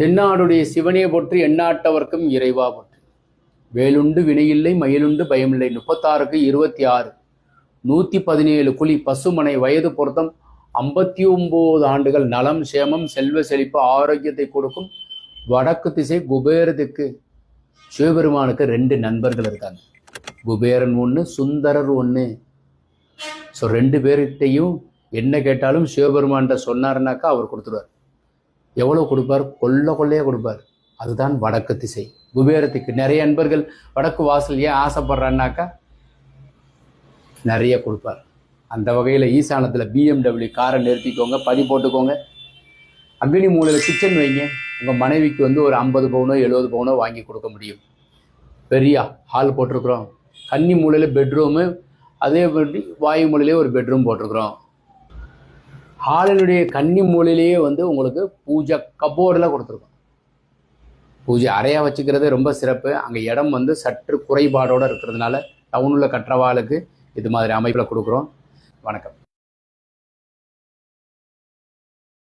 தென்னாடுடைய சிவனே போற்றி எண்ணாட்டவர்க்கும் இறைவா போற்றி. வேலுண்டு வினையில்லை மயிலுண்டு பயமில்லை. முப்பத்தாறுக்கு இருபத்தி ஆறு நூற்றி பதினேழு குழி பசுமனை வயது பொருத்தம். ஐம்பத்தி ஒம்பது ஆண்டுகள் நலம் சேமம் செல்வ செழிப்பு ஆரோக்கியத்தை கொடுக்கும். வடக்கு திசை குபேரத்துக்கு. சிவபெருமானுக்கு ரெண்டு நண்பர்கள் இருக்காங்க. குபேரன் ஒன்று சுந்தரர் ஒன்று ஸோ ரெண்டு பேர்கிட்டையும் என்ன கேட்டாலும் சிவபெருமான்கிட்ட சொன்னாருனாக்கா அவர் கொடுத்துருவார். எவ்வளோ கொடுப்பார்? கொள்ள கொள்ளையே கொடுப்பார். அதுதான் வடக்கு திசை. குபேரத்துக்கு நிறைய நண்பர்கள் வடக்கு வாசல் ஏன் ஆசைப்படுறான்னாக்கா நிறைய கொடுப்பார். அந்த வகையில் ஈசானத்தில் பிஎம்டபிள்யூ காரை நிறுத்திக்கோங்க பதி போட்டுக்கோங்க. அக்னி மூலையில் கிச்சன் வைங்க. உங்கள் மனைவிக்கு வந்து ஒரு ஐம்பது பவுனோ எழுபது பவுனோ வாங்கி கொடுக்க முடியும். பெரிய ஹால் போட்டிருக்குறோம். கன்னி மூலையில் பெட்ரூமு அதே மாதிரி வாயு மூலையிலே ஒரு பெட்ரூம் போட்டிருக்குறோம். ஹாலினுடைய கன்னி மூலையிலேயே வந்து உங்களுக்கு பூஜை கபோர்டில் கொடுத்துருக்கோம். பூஜை அறையாக வச்சுக்கிறது ரொம்ப சிறப்பு. அங்கே இடம் வந்து சற்று குறைபாடோடு இருக்கிறதுனால டவுனில் கற்றவாளுக்கு இது மாதிரி அமைப்பில் கொடுக்குறோம். வணக்கம்.